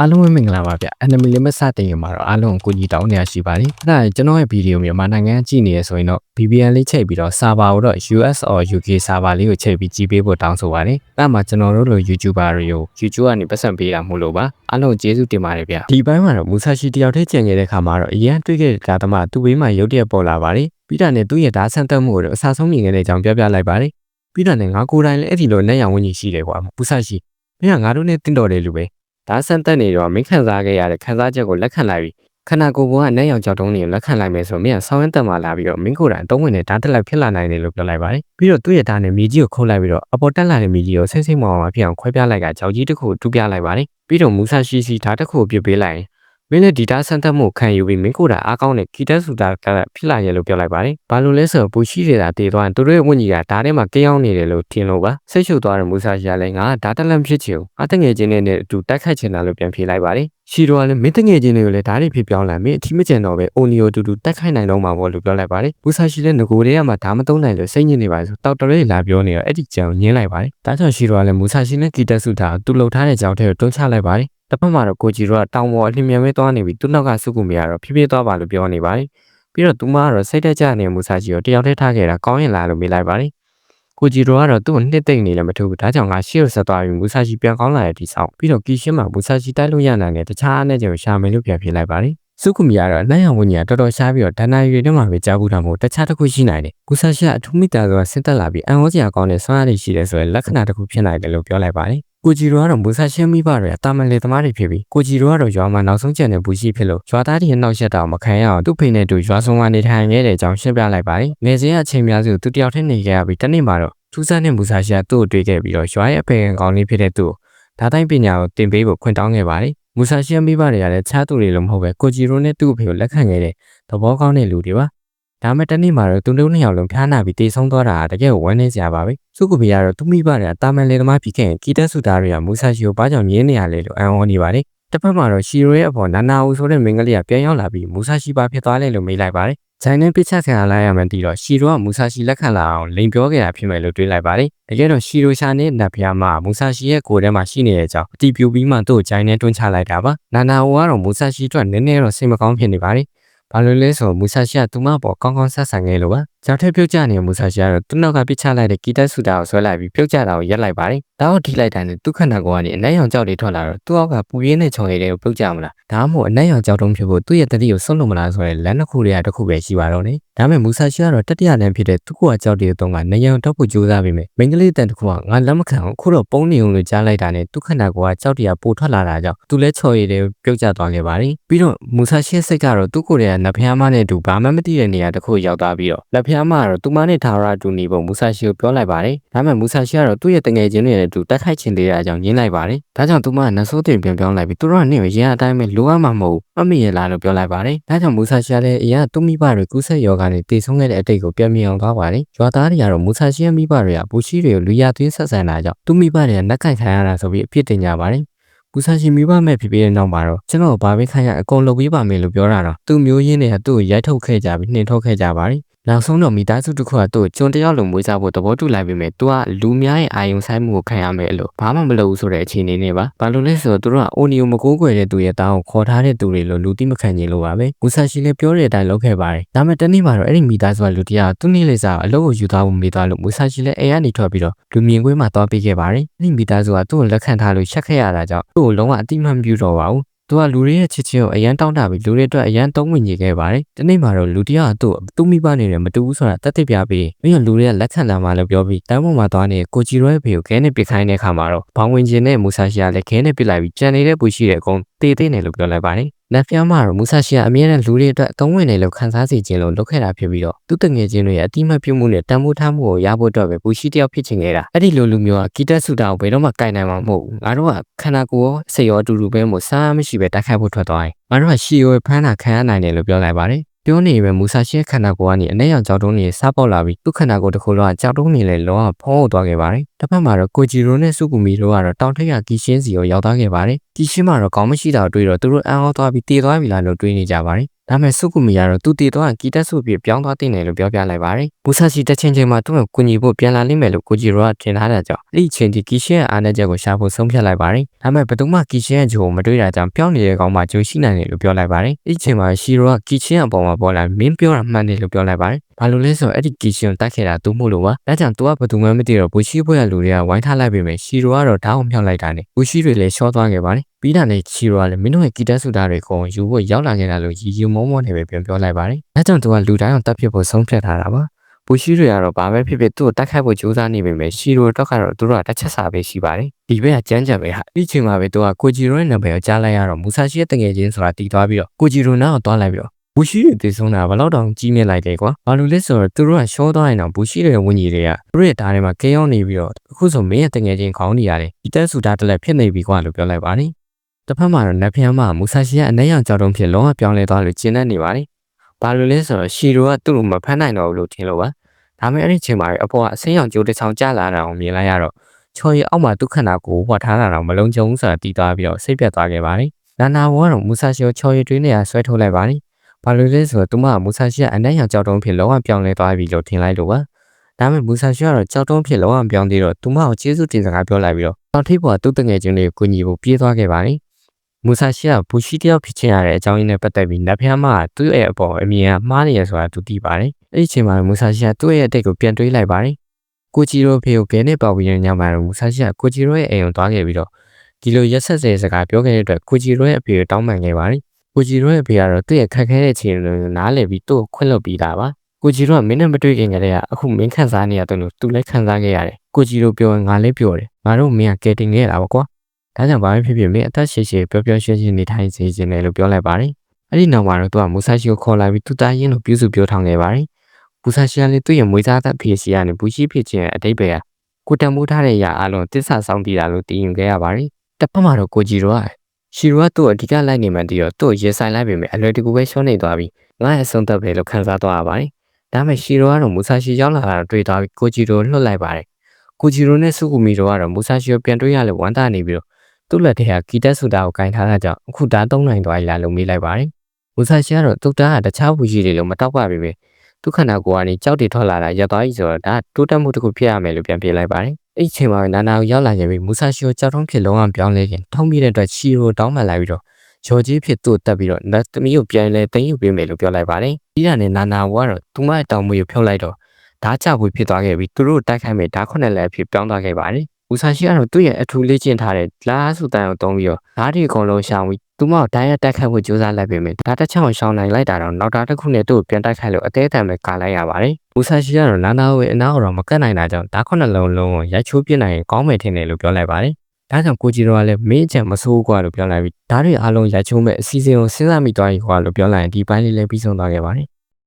အားလုံးပဲမင်္ဂလာပါဗျ။ Enemy Limit စတင်ရင်မှာတော့အားလုံးကိုကိုကြီးတောင်းနေရရှိပါတယ်။အဲ့ဒါကျွန်တော်ရဲ့ဗီဒီယိုမြန်မာနိုင်ငံကြည့်နေရဆိုရင်တော့ VPN လေးချိန်ပြီးတော့ server ကိုတော့ US or UK server လေးကိုချိန်ပြီးကြည့်ပေးဖို့တောင်းဆိုပါတယ်။အဲ့မှာကျွန်တော်တို့လို YouTuber တွေကို YouTube ကနေပတ်စံပေးတာမို့လို့ပါ။အားလုံးကျေးဇူးတင်ပါတယ်ဗျ။ဒီဘက်မှာတော့မူဆာရှိတယောက်တည်းကြံခဲ့တဲ့ခါမှာတော့အရင်တွေ့ခဲ့တဲ့ဒါသမသူ့ဘေးမှာရုတ်တရက်ပေါ်လာပါတယ်။ပြီးတာနဲ့သူ့ရဲ့ဓာတ်ဆန်တက်မှုကိုတော့အစားဆုံးမြင်ခဲ့တဲ့အကြောင်းပြောပြလိုက်ပါတယ်။ပြီးတာနဲ့ငါကိုယ်တိုင်လည်းအဲ့ဒီလိုနဲ့ရောင်ဝင်းကြီးရှိတယ်ကွာ။မူဆာရှိမင်းကငါတို့နဲ့တင့်တော်တယ်လူပဲ။ ဒါဆန်တက်နေတော့မင်းခံစားခဲ့ရတဲ့ခံစားချက်ကိုလက်ခံလိုက်ပြီးခန္ဓာကိုယ်ကအနက်ရောင်ကြောက်တုံးတွေကိုလက်ခံလိုက်မယ်ဆိုမင်းကဆောင်းရမ်းတက်မှလာပြီးတော့မင်းကိုယ်တိုင်အတုံးဝင်နဲ့ဓာတ်တက်လိုက်ဖြစ်လာနိုင်တယ်လို့ပြောလိုက်ပါတယ်။ပြီးတော့သူ့ရဲ့ဓာတ်နဲ့မြေကြီးကိုခုတ်လိုက်ပြီးတော့အပေါ်တက်လာတဲ့မြေကြီးကိုဆိတ်ဆိတ်မောင်အောင်ဖြစ်အောင်ခွဲပြလိုက်ကကြောက်ကြီးတစ်ခုတူးပြလိုက်ပါတယ်။ပြီးတော့မူဆာရှိစီဓာတ်တစ်ခုကိုပြစ်ပေးလိုက်ရ င်မင်းလည်းဒီတာဆန်တက်မှုခံယူပြီးမင်းကိုယ်တိုင်အားကောင်းတဲ့ဂီတဆူတာကဖြစ်လာရလို့ပြောလိုက်ပါတယ်။ဘာလို့လဲဆိုတော့ဘူရှိနေတာတည်သွားရင်သူတို့ရဲ့ဝိညာဉ်ကဓာတ်ထဲမှာကြောင်းနေတယ်လို့ထင်လို့ပါ။စိတ်ရှုပ်သွားတဲ့မူဆာရှိကလည်းငါကဓာတ်တက်လက်ဖြစ်ချင်ဘူး။အတငယ်ချင်းနဲ့အတူတိုက်ခိုက်ချင်တာလို့ပြန်ဖြေလိုက်ပါတယ်။ရှီရိုကလည်းမင်းတငယ်ချင်းတွေကိုလည်းဓာတ်တွေဖြစ်ပြောင်းလာမင်းအထီးမကျန်တော့ပဲအိုနီယိုတူတူတိုက်ခိုက်နိုင်တော့မှာပေါ့လို့ပြောလိုက်ပါတယ်။မူဆာရှိလည်းငကိုတွေကမှဓာတ်မသုံးနိုင်လို့စိတ်ညစ်နေပါဆိုတောက်တရဲလာပြောနေတော့အဲ့ဒီကြံကိုညင်းလိုက်ပါတယ်။ဒါကြောင့်ရှီရိုကလည်းမူဆာရှိနဲ့ဂီတဆူတာသူ့လှုပ်ထားတဲ့ကြောင်ထဲကိုတွန်းချလိုက်ပါတယ်။ တစ်ဖက်မှာတော့ကိုဂျီရိုကတောင်ပေါ်အလျင်မြန်ပဲသွားနေပြီးသူ့နောက်ကစုကူမရတော့ဖြည်းဖြည်းသွားပါလို့ပြောနေပါတယ်။ပြီးတော့သူမကတော့စိတ်တက်ကြနေမူဆာဂျီကိုတယောက်တည်းထားခဲ့တာကောင်းရင်လားလို့မေးလိုက်ပါတယ်။ကိုဂျီရိုကတော့သူ့ကိုနှစ်သိမ့်နေလည်းမထူဘူး။ဒါကြောင့်ငါရှေ့ကိုဆက်သွားပြီးမူဆာဂျီပြန်ကောင်းလာတဲ့ဒီဆောင်ပြီးတော့ကီရှင်းမှာမူဆာဂျီတိုက်လို့ရနိုင်တဲ့တခြားအနေကျကိုရှာမယ်လို့ပြန်ဖြေလိုက်ပါတယ်။စုကူမီကတော့အနှံ့ရောင်ဝင်းကြီးကတော်တော်ရှားပြီးတော့ဒဏ္ဍာရီတွေထဲမှာပဲကြားဘူးတာမို့တခြားတစ်ခုရှိနိုင်တယ်။မူဆာဂျီကအထူးမိတာဆိုတာဆင်းသက်လာပြီးအန်ဟောစရာကောင်းတဲ့ဆွမ်းအားတွေရှိတယ်ဆိုရင်လက္ခဏာတစ်ခုဖြစ်နိုင်တယ်လို့ပြောလိုက်ပါတယ်။ ကိုဂျီရိုကတော့မူဆာရှင်းမိပါတွေကတာမန်လေသမားတွေဖြစ်ပြီးကိုဂျီရိုကတော့ရွာမှာနောက်ဆုံးကျန်တဲ့ဘူးရှိဖြစ်လို့ရွာသားတွေရဲ့နောက်ရက်တော့မခံရအောင်သူ့ဖိနေတူရွာဆုံးကနေထိုင်ခဲ့တဲ့အကြောင်းရှင်းပြလိုက်ပါတယ်။ငယ်စဉ်ကအချိန်များစုသူတယောက်တည်းနေခဲ့ရပြီးတနေ့မှာတော့ထူးဆန်းတဲ့မူဆာရှီကသူ့ကိုတွေ့ခဲ့ပြီးတော့ရွာရဲ့အဖေကကောင်းလေးဖြစ်တဲ့သူ့ကိုဒါတိုင်းပညာကိုတင်ပေးဖို့ခွင့်တောင်းခဲ့ပါတယ်။မူဆာရှီမိဘတွေကလည်းချားသူတွေလို့မဟုတ်ပဲကိုဂျီရိုနဲ့သူ့အဖေကိုလက်ခံခဲ့တဲ့သဘောကောင်းတဲ့လူတွေပါ။ ဒါမဲ့တနေ့မှာတော့သူတို့နှစ်ယောက်လုံးဖျားနာပြီးတေဆုံးသွားတာတကယ်ဝမ်းနေစရာပါပဲစုကူပီကတော့သူမိဘတွေကတာမန်လေသမားဖြစ်ခဲ့ရင်ကီတက်ဆူတာတွေကမူဆာရှီကိုဘာကြောင့်မြင်းနေရလဲလို့အံ့ဩနေပါတယ်တစ်ဖက်မှာတော့ရှီရိုရဲ့အဖေနာနာဦးဆိုတဲ့မင်းကလေးကပြန်ရောက်လာပြီးမူဆာရှီပါဖြစ်သွားတယ်လို့မေးလိုက်ပါတယ်ဂျိုင်းနဲ့ပစ်ချက်ခံရလိုက်ရမှန်းတီတော့ရှီရိုကမူဆာရှီလက်ခံလာအောင်လိန်ပြောခဲ့တာဖြစ်မယ်လို့တွေးလိုက်ပါတယ်တကယ်တော့ရှီရိုရှာနဲ့နတ်ဖျားမမူဆာရှီရဲ့ကိုယ်ထဲမှာရှိနေတဲ့အကြောင်းအတီးပြူပြီးမှသူ့ကိုဂျိုင်းနဲ့တွန်းချလိုက်တာပါနာနာဦးကတော့မူဆာရှီအတွက်နည်းနည်းတော့စိတ်မကောင်းဖြစ်နေပါတယ် ဘာလို့လဲဆိုမူဆာရှီကသူမပေါ်ကောင်းကောင်းဆက်ဆံခဲ့လို့ပါ ကြောက်ထက်ပြုတ်ကြနေတဲ့မူဆာရှီကတော့သူ့နောက်ကပစ်ချလိုက်တဲ့ကီတက်ဆူတာကိုဆွဲလိုက်ပြီးပြုတ်ကြတာကိုရက်လိုက်ပါတယ်။ဒါကိုထိလိုက်တိုင်းနဲ့သူ့ခန္ဓာကိုယ်ကနေအနက်ရောင်ကြောက်တွေထွက်လာတော့သူ့အောက်ကပူရင်းနဲ့ခြုံရည်တွေကိုပြုတ်ကြမလား။ဒါမှမဟုတ်အနက်ရောင်ကြောက်တုံးဖြစ်ဖို့သူ့ရဲ့တတိကိုစွန့်လို့မလားဆိုတဲ့လမ်းတစ်ခုတည်းတစ်ခုပဲရှိပါတော့တယ်။ဒါပေမဲ့မူဆာရှီကတော့တတိယလမ်းဖြစ်တဲ့သူ့ကိုယ်ကကြောက်တွေတုံးကနေရောင်တော့ဖို့ကြိုးစားပြီးမိန်းကလေးတန်တစ်ခုကငါလက်မခံအောင်ခုတော့ပုံနေုံလို့ကြားလိုက်တာနဲ့သူ့ခန္ဓာကိုယ်ကကြောက်တွေကပိုထွက်လာတာကြောင့်သူလည်းချော်ရည်တွေပြုတ်ကျသွားခဲ့ပါတယ်။ပြီးတော့မူဆာရှီစိတ်ကတော့သူ့ကိုယ်ရဲ့နဖျားမနဲ့အတူဘာမှမသိတဲ့နေရာတစ်ခုရောက်သွားပြီးတော့လက်ဖျားမကတော့သူမနဲ့ထာဝရတူနေပုံမူဆာရှီကိုပြောလိုက်ပါတယ်။ဒါပေမဲ့မူဆာရှီကတော့သူ့ရဲ့တငယ်ချင်းတွေနဲ့အတူတက်ခိုက်ချင်သေးတဲ့အကြောင်းညင်းလိုက်ပါတယ်။ဒါကြောင့်သူမကနဆိုးတင်ပြန်ပြောင်းလိုက်ပြီးသူတို့ကနေရရင်အတိုင်းပဲလိုအပ်မှာမဟုတ်ဘူး။မမိရလားလို့ပြောလိုက်ပါတယ်။ဒါကြောင့်မူဆာရှီကလည်းအရင်ကသူ့မိဘတွေကူးဆက်ယောဂနဲ့တည်ဆုံးခဲ့တဲ့အတိတ်ကိုပြန်မြင်အောင်သွားပါတယ်။ရွာသားတွေကတော့မူဆာရှီရဲ့မိဘတွေကဘူရှိတွေကိုလူရသွင်းဆက်ဆံတာကြောင့်သူ့မိဘတွေကနှက်ခိုင်ခံရတာဆိုပြီးအပြစ်တင်ကြပါတယ်။ဘူဆာရှီမိဘမဲ့ဖြစ်ပြီးတဲ့နောက်မှာတော့ကျွန်တော်ဘာပဲခိုင်းရအကုန်လုပ်ပေးပါမယ်လို့ပြောတာတော့သူ့မျိုးရင်းတွေကသူ့ကိုရိုက်ထုတ်ခဲ့ကြပြီးနှင်ထုတ်ခဲ့ကြပါတယ် နောက်ဆုံးတော့မိသားစုတစ်ခုကသူ့ကိုကျွန်းတယောက်လိုမွေးစားဖို့သဘောတူလိုက်ပေမဲ့သူကလူများရဲ့အာယုံဆိုင်မှုကိုခံရမယ်လို့ဘာမှမလုပ်ဘူးဆိုတဲ့အခြေအနေနဲ့ပါဘာလို့လဲဆိုတော့သူတို့ကအိုနီယိုမကိုးကွယ်တဲ့သူရဲ့တောင်းကိုခေါ်ထားတဲ့သူတွေလို့လူတိမခံနိုင်လို့ပါပဲမူဆာရှီလည်းပြောတဲ့အတိုင်းလုပ်ခဲ့ပါတယ်ဒါပေမဲ့တနေ့မှာတော့အဲ့ဒီမိသားစုကလူတယောက်သူ့နေ့လေးစားအလုပ်ကိုယူသွားဖို့မေးသွားလို့မူဆာရှီလည်းအိမ်ကနေထွက်ပြီးတော့လူမြင်ကွင်းမှာသွားပေးခဲ့ပါတယ်အဲ့ဒီမိသားစုကသူ့ကိုလက်ခံထားလို့ချက်ခဲ့ရတာကြောင့်သူ့ကိုလုံးဝအတိမတ်မပြုတော့ပါဘူး သူကလူတွေရဲ့ချစ်ချင်းကိုအရန်တောင်းတပြီးလူတွေအတွက်အရန်တုံးဝင်နေခဲ့ပါတယ်။ဒီနေ့မှာတော့လူတယောက်ကသူ့သူ့မိဘနေတယ်မတူဘူးဆိုတာတတ်သိပြပြီးပြီးတော့လူတွေကလက်ခံလာမှလို့ပြောပြီးတန်းပေါ်မှာသွားနေတဲ့ကိုဂျီရိုရဲ့ဖေကိုခဲနဲ့ပစ်ခိုင်းတဲ့အခါမှာတော့ဘောင်ဝင်ကျင်တဲ့မူဆာရှီကလည်းခဲနဲ့ပစ်လိုက်ပြီးကြံနေတဲ့ပူရှိတဲ့အကုန် တေးသေးတယ်လို့ပြောလိုက်ပါတယ်။နက်ဖျားမှာတော့မူဆာရှီကအမြဲတမ်းလူတွေအတွက်အသုံးဝင်တယ်လို့ခန်းစားစီခြင်းလို့လုပ်ခဲ့တာဖြစ်ပြီးတော့သူ့တငယ်ချင်းတွေရဲ့အတိမတ်ပြုမှုနဲ့တန်ဖိုးထားမှုကိုရဖို့အတွက်ပဲပူရှိတယောက်ဖြစ်ချင်ခဲ့တာအဲ့ဒီလိုလူမျိုးကကီတက်ဆူတာကိုဘယ်တော့မှကင်နိုင်မှာမဟုတ်ဘူးငါတို့ကခန္ဓာကိုယ်ရောစိတ်ရောအတူတူပဲမို့စားမရှိပဲတိုက်ခိုက်ဖို့ထွက်သွားတယ်ငါတို့ကရှီယိုဖမ်းတာခံရနိုင်တယ်လို့ပြောလိုက်ပါတယ် ပြောနေပဲမူဆာရှီရဲ့ခန္ဓာကိုယ်ကနေအနဲ့ရောင်ကြောက်တုံးတွေစားပေါက်လာပြီးသူ့ခန္ဓာကိုယ်တစ်ခုလုံးကကြောက်တုံးတွေလည်းလောကဖုံးဟုတ်သွားခဲ့ပါတယ်။တစ်ဖက်မှာတော့ကိုဂျီရိုနဲ့စုကူမီတို့ကတော့တောင်ထက်ကကီရှင်းစီကိုရောက်သွားခဲ့ပါတယ်။ကီရှင်းမှာတော့ကောင်းမရှိတာကိုတွေ့တော့သူတို့အံ့ဩသွားပြီးတေသွားပြီလားလို့တွေးနေကြပါတယ် ဒါပေမဲ့စုကူမီကတော့သူတည်သွားကီတက်စုပြပြောင်းသွားတင်တယ်လို့ပြောပြလိုက်ပါတယ်။မူဆာရှီတစ်ချိန်ချိန်မှာသူ့ကိုကူညီဖို့ပြန်လာလိမ့်မယ်လို့ကိုဂျီရိုကထင်ထားတဲ့ကြောင့်အဲ့ဒီအချိန်ဒီကီရှင်းရဲ့အားနည်းချက်ကိုရှာဖို့ဆုံးဖြတ်လိုက်ပါတယ်။ဒါပေမဲ့ဘယ်သူမှကီရှင်းရဲ့ဂျိုကိုမတွေ့တာကြောင့်ပြောင်းနေတဲ့ကောင်မှဂျိုရှိနိုင်တယ်လို့ပြောလိုက်ပါတယ်။အဲ့ဒီအချိန်မှာရှီရိုကကီရှင်းအပေါ်မှာပေါ်လာမင်းပြောတာမှန်တယ်လို့ပြောလိုက်ပါတယ်။ဘာလို့လဲဆိုတော့အဲ့ဒီကီရှင်းကိုတိုက်ခဲ့တာသူမို့လို့ပါ။ဒါကြောင့်သူကဘယ်သူမှမသိတော့ဘူရှိဘွဲ့ရလူတွေကဝိုင်းထားလိုက်ပေမဲ့ရှီရိုကတော့ဓာတ်အောင်မြောက်လိုက်တာနဲ့ဘူရှိတွေလည်းရှော့သွားခဲ့ပါတယ်။ ပြီးတာနဲ့ချီရိုကလည်းမင်းတို့ရဲ့ဂီတဆူတာတွေကိုယူဖို့ရောက်လာခဲ့တာလို့ရီရီမောမောနဲ့ပဲပြန်ပြောလိုက်ပါတယ်။ဒါကြောင့်သူကလူတိုင်းအောင်တက်ဖြစ်ဖို့ဆုံးဖြတ်ထားတာပါ။ပူရှိတွေကတော့ဘာပဲဖြစ်ဖြစ်သူ့ကိုတက်ခိုက်ဖို့ကြိုးစားနေပေမဲ့ရှီရိုတော့ကတော့သူတို့ကတစ်ချက်စာပဲရှိပါတယ်။ဒီဘက်ကကြမ်းကြံပဲဟာဒီချိန်မှာပဲသူကကိုဂျီရိုရဲ့နာမည်ကိုကြားလိုက်ရတော့မူဆာရှိရဲ့တငယ်ချင်းဆိုတာတီးသွားပြီးတော့ကိုဂျီရိုနာကိုသွားလိုက်ပြီးတော့ဘူရှိတွေတည်ဆုံးတာဘယ်တော့တောင်ကြီးမြင့်လိုက်တယ်ကွာဘာလို့လဲဆိုတော့သူတို့ကရှောသွားရင်တော့ဘူရှိတွေဝင်းကြီးတွေကသူတို့ရဲ့ဓာတ်ထဲမှာကဲရောက်နေပြီးတော့အခုဆိုမင်းရဲ့တငယ်ချင်းခေါင်းနေရတယ်ဒီတက်ဆူတာတက်လက်ဖြစ်နေပြီကွာလို့ပြောလိုက်ပါတယ် တစ်ဖက်မှာတော့နက်ဖျံမှာမူဆာရှိရဲ့အနေရောင်ကြောက်တုံးဖြစ်လုံးဝပြောင်းလဲသွားလို့ကျင်းနေနေပါတယ်ဘာလို့လဲဆိုတော့ရှီရိုကသူ့ကိုမဖမ်းနိုင်တော့ဘူးလို့ထင်လို့ပါဒါပေမဲ့အဲ့ဒီချိန်မှာအပေါ်ကအဆင်းရောင်ကြိုးတစ်ဆောင်ကျလာတာကိုမြင်လိုက်ရတော့ချော်ရီအောက်မှာဒုက္ခနာကိုဝတ်ထားတာတော့မလုံးကျုံဆိုတာတီးသွားပြီးတော့စိတ်ပြတ်သွားခဲ့ပါတယ်နာနာဝါကတော့မူဆာရှိကိုချော်ရီတွင်းနဲ့ဆွဲထုတ်လိုက်ပါတယ်ဘာလို့လဲဆိုတော့သူမကမူဆာရှိကအနက်ရောင်ကြောက်တုံးဖြစ်လုံးဝပြောင်းလဲသွားပြီလို့ထင်လိုက်လို့ပါဒါပေမဲ့မူဆာရှိကတော့ကြောက်တုံးဖြစ်လုံးဝပြောင်းသေးတော့သူမကိုကျေးဇူးတင်စကားပြောလိုက်ပြီးတော့တောင်ထိပ်ပေါ်ကသူ့တငယ်ချင်းတွေကိုကူညီဖို့ပြေးသွားခဲ့ပါတယ် မူဆာရှိကဘူရှိတယောက်ဖြစ်ချင်ရတဲ့အကြောင်းရင်းနဲ့ပတ်သက်ပြီးနတ်ဖျားမကသူ့ရဲ့အပေါ်အမြင်ကမှားနေရဆိုတာသူသိပါတယ်အဲ့ဒီအချိန်မှာမူဆာရှိကသူ့ရဲ့အတိတ်ကိုပြန်တွေးလိုက်ပါတယ်ကိုဂျီရိုဖေကိုခဲနဲ့ပေါပြီးတဲ့ညမှာတော့မူဆာရှိကကိုဂျီရိုရဲ့အိမ်ကိုသွားခဲ့ပြီးတော့ဒီလိုရက်ဆက်စဲစကားပြောခဲ့တဲ့အတွက်ကိုဂျီရိုရဲ့အဖေကိုတောင်းပန်ခဲ့ပါတယ်ကိုဂျီရိုရဲ့အဖေကတော့သူ့ရဲ့ခက်ခဲတဲ့ခြေတွေနားလည်ပြီးသူ့ကိုခွင့်လွှတ်ပြီးတာပါကိုဂျီရိုကမင်းနဲ့မတွေ့ခင်ကတည်းကအခုမင်းခံစားနေရတယ်လို့သူလည်းခံစားခဲ့ရတယ်ကိုဂျီရိုပြောရင်ငါလည်းပြောတယ်ငါတို့မင်းကကယ်တင်ခဲ့တာပါကွာ ဒါကြောင့်ဘာပဲဖြစ်ဖြစ်မင်းအသက်ရှည်ရှည်ပျော်ပျော်ရွှင်ရွှင်နေထိုင်စေခြင်းတယ်လို့ပြောလိုက်ပါတယ်အဲ့ဒီနောက်မှာတော့သူကမူဆာရှိကိုခေါ်လာပြီးသူသားရင်းလို့ပြုစုပြောထောင်ခဲ့ပါတယ်မူဆာရှိကလည်းသူ့ရဲ့မွေးစားသက်ဖြစ်စီကနေဘူရှိဖြစ်ခြင်းအတိတ်ပဲကကိုတံမိုးထားတဲ့အရာအလုံးတစ္ဆာဆောင်တည်တာလို့တည်ယူခဲ့ရပါတယ်တစ်ဖက်မှာတော့ကိုဂျီရိုကရှီရိုကသူ့အဓိကလိုက်နေမှတည်တော့သူ့ရေဆိုင်လိုက်ပေမဲ့အလွယ်တကူပဲရှော့နေသွားပြီးငါ့ရဲ့ဆုံးသက်ပဲလို့ခံစားသွားရပါတယ်ဒါပေမဲ့ရှီရိုကတော့မူဆာရှိရောက်လာတာတွေ့သွားပြီးကိုဂျီရိုလွှတ်လိုက်ပါတယ်ကိုဂျီရိုနဲ့စုကူမီတို့ကတော့မူဆာရှိကိုပြန်တွေ့ရလို့ဝမ်းသာနေပြီးတော့ သူ့လက်ထဲကကီတက်ဆူတာကိုကင်ထားတာကြောင့်အခုဒါသုံးနိုင်သွားပြီလားလို့မေးလိုက်ပါတယ်မူဆာရှိကတော့တုတ်တားကတခြားဘူးကြီးတွေလို့မတောက်ပါပြီပဲသူခန္ဓာကိုယ်ကနေကြောက်တွေထွက်လာတာရပ်သွားပြီဆိုတော့ဒါတိုးတက်မှုတစ်ခုဖြစ်ရမယ်လို့ပြန်ပြေးလိုက်ပါတယ်အဲ့ဒီချိန်မှာနာနာကိုရောက်လာခဲ့ပြီးမူဆာရှိကိုကြောက်တုံးဖြစ်လုံးဝပြောင်းလဲခြင်းထုံးပြီးတဲ့အတွက်ရှီရိုတောင်းပန်လိုက်ပြီးတော့ရော်ကြီးဖြစ်သူ့တက်ပြီးတော့နတ်သမီးကိုပြန်လဲတင်ယူပေးမယ်လို့ပြောလိုက်ပါတယ်ပြီးတာနဲ့နာနာကတော့သူမရဲ့တောင်မွေကိုဖြုတ်လိုက်တော့ဓာတ်ချပွေဖြစ်သွားခဲ့ပြီးသူတို့တိုက်ခိုက်မဲ့ဓာတ်ခုနှစ်လက်ဖြစ်ပြောင်းသွားခဲ့ပါတယ် ဦးဆာရှိကတော့သူ့ရဲ့အထူးလေ့ကျင့်ထားတဲ့လာဆူတန်ကိုတုံးပြီးတော့ဓာတ်တွေအကုန်လုံးရှောင်ပြီးသူမကိုတိုင်းရတိုက်ခိုက်ဖို့ကြိုးစားလိုက်ပေမဲ့ဓာတ်တစ်ချောင်းရှောင်နိုင်လိုက်တာတော့နောက်ဓာတ်တစ်ခုနဲ့သူ့ကိုပြန်တိုက်ခိုက်လို့အသေးအတန်ပဲကာလိုက်ရပါတယ်ဦးဆာရှိကတော့လာနာဝေအနာတော့မကတ်နိုင်တာကြောင့်ဓာတ်ခုနှစ်လုံးလုံးကိုရိုက်ချိုးပြစ်နိုင်ရင်ကောင်းမယ်ထင်တယ်လို့ပြောလိုက်ပါတယ်ဒါကြောင့်ကိုဂျီရိုကလည်းမင်းအချက်မဆိုးကွာလို့ပြောလိုက်ပြီးဓာတ်တွေအားလုံးရိုက်ချိုးမဲ့အစီအစဉ်ကိုစဉ်းစားမိသွားပြီကွာလို့ပြောလိုက်ရင်ဒီပိုင်းလေးလည်းပြီးဆုံးသွားခဲ့ပါတယ်